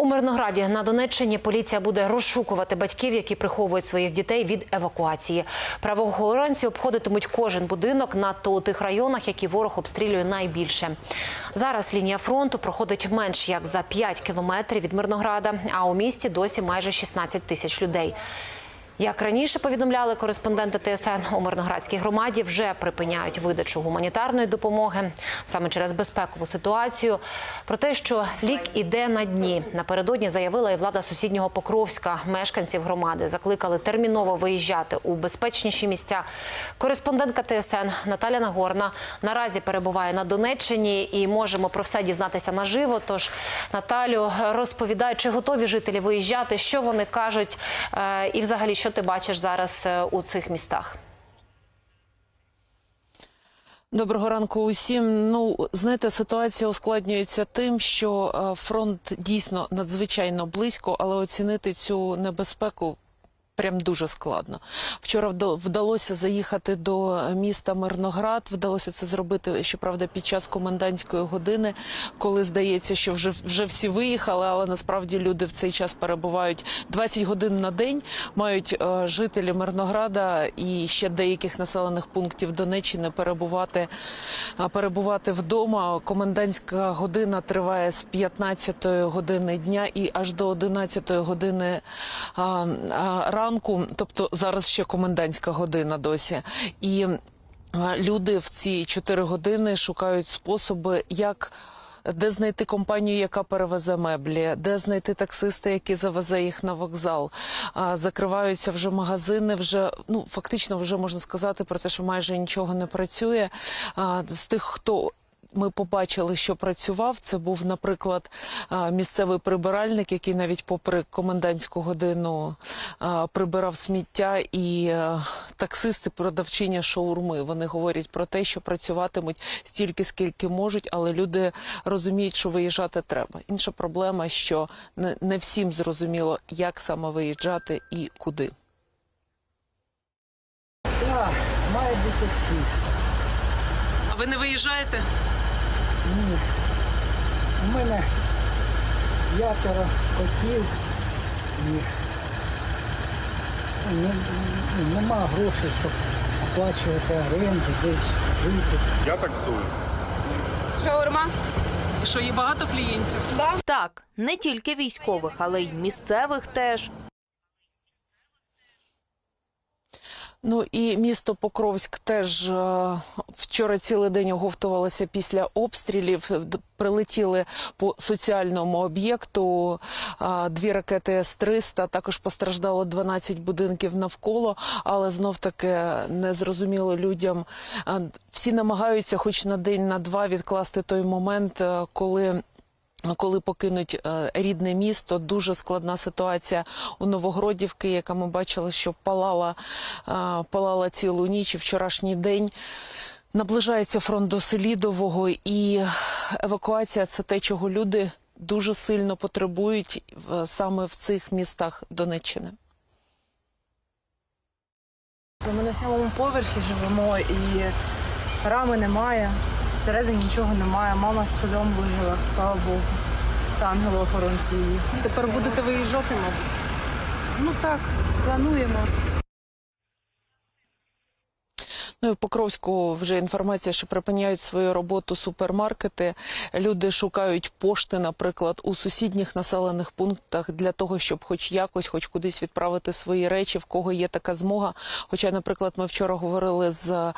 У Мирнограді на Донеччині поліція буде розшукувати батьків, які приховують своїх дітей від евакуації. Правоохоронці обходитимуть кожен будинок надто у тих районах, які ворог обстрілює найбільше. Зараз лінія фронту проходить менш як за 5 кілометрів від Мирнограда, а у місті досі майже 16 тисяч людей. Як раніше повідомляли кореспонденти ТСН у Мирноградській громаді, вже припиняють видачу гуманітарної допомоги саме через безпекову ситуацію. Про те, що лік іде на дні, напередодні заявила і влада сусіднього Покровська. Мешканців громади закликали терміново виїжджати у безпечніші місця. Кореспондентка ТСН Наталя Нагорна наразі перебуває на Донеччині і можемо про все дізнатися наживо. Тож Наталю розповідай, чи готові жителі виїжджати, що вони кажуть, е, і взагалі що ти бачиш зараз е, у цих містах? Доброго ранку усім. Ну знаєте, ситуація ускладнюється тим, що е, фронт дійсно надзвичайно близько, але оцінити цю небезпеку. Прям дуже складно. Вчора вда- вдалося заїхати до міста Мирноград. Вдалося це зробити, щоправда, під час комендантської години, коли здається, що вже вже всі виїхали, але насправді люди в цей час перебувають 20 годин на день. Мають е, жителі Мирнограда і ще деяких населених пунктів Донеччини перебувати, перебувати вдома. Комендантська година триває з 15 години дня і аж до 11 години а, ранку. Тобто зараз ще комендантська година досі. І люди в ці 4 години шукають способи, як. Де знайти компанію, яка перевезе меблі, де знайти таксиста, який завезе їх на вокзал. Закриваються вже магазини. Вже ну фактично вже можна сказати про те, що майже нічого не працює. З тих, хто ми побачили, що працював. Це був, наприклад, місцевий прибиральник, який навіть попри комендантську годину прибирав сміття, і таксисти, продавчиня шаурми. Вони говорять про те, що працюватимуть стільки, скільки можуть, але люди розуміють, що виїжджати треба. Інша проблема, що не, не всім зрозуміло, як саме виїжджати і куди. Так, має бути чисто. А ви не виїжджаєте? Ні. У мене п'ятеро котів і не- нема грошей, щоб оплачувати оренду, десь жити. Я таксую. Шаурма? Що є багато клієнтів? Так, не тільки військових, але й місцевих теж. Ну і місто Покровськ теж е, вчора цілий день оговтувалося після обстрілів. Прилетіли по соціальному об'єкту дві ракети С-300. Також постраждало 12 будинків навколо, але знов таки не зрозуміло людям. Всі намагаються, хоч на день, на два, відкласти той момент, е, коли. Коли покинуть е, рідне місто, дуже складна ситуація у Новогродівки, яка ми бачили, що палала, е, палала цілу ніч і вчорашній день. Наближається фронт до Селідового, і евакуація це те, чого люди дуже сильно потребують саме в цих містах Донеччини. Ми на сьомому поверхі живемо і рами немає, всередині нічого немає. Мама з судом вижила, слава Богу. Та ангело-охоронці її. Тепер будете виїжджати, мабуть. Ну так, плануємо. Ну і в Покровську вже інформація, що припиняють свою роботу супермаркети. Люди шукають пошти, наприклад, у сусідніх населених пунктах для того, щоб хоч якось, хоч кудись відправити свої речі, в кого є така змога. Хоча, наприклад, ми вчора говорили з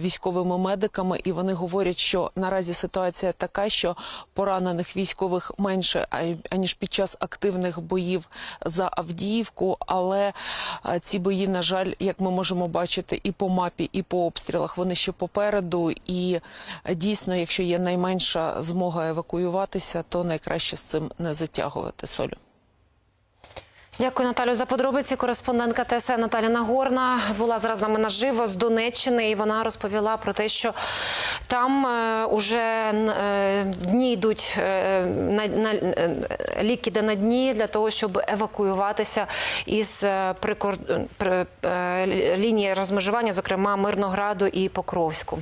військовими медиками, і вони говорять, що наразі ситуація така, що поранених військових менше аніж під час активних боїв за Авдіївку. Але ці бої, на жаль, як ми можемо бачити, і по мапі, і по обстрілах вони ще попереду. І е, дійсно, якщо є найменша змога евакуюватися, то найкраще з цим не затягувати солю. Дякую, Наталю, за подробиці. Кореспондентка ТСН Наталя Нагорна була зараз з нами наживо з Донеччини, і вона розповіла про те, що там е, уже е, дні йдуть е, на, на е, лік іде на дні для того, щоб евакуюватися із е, прикор... при- е, лінії розмежування, зокрема Мирнограду і Покровську.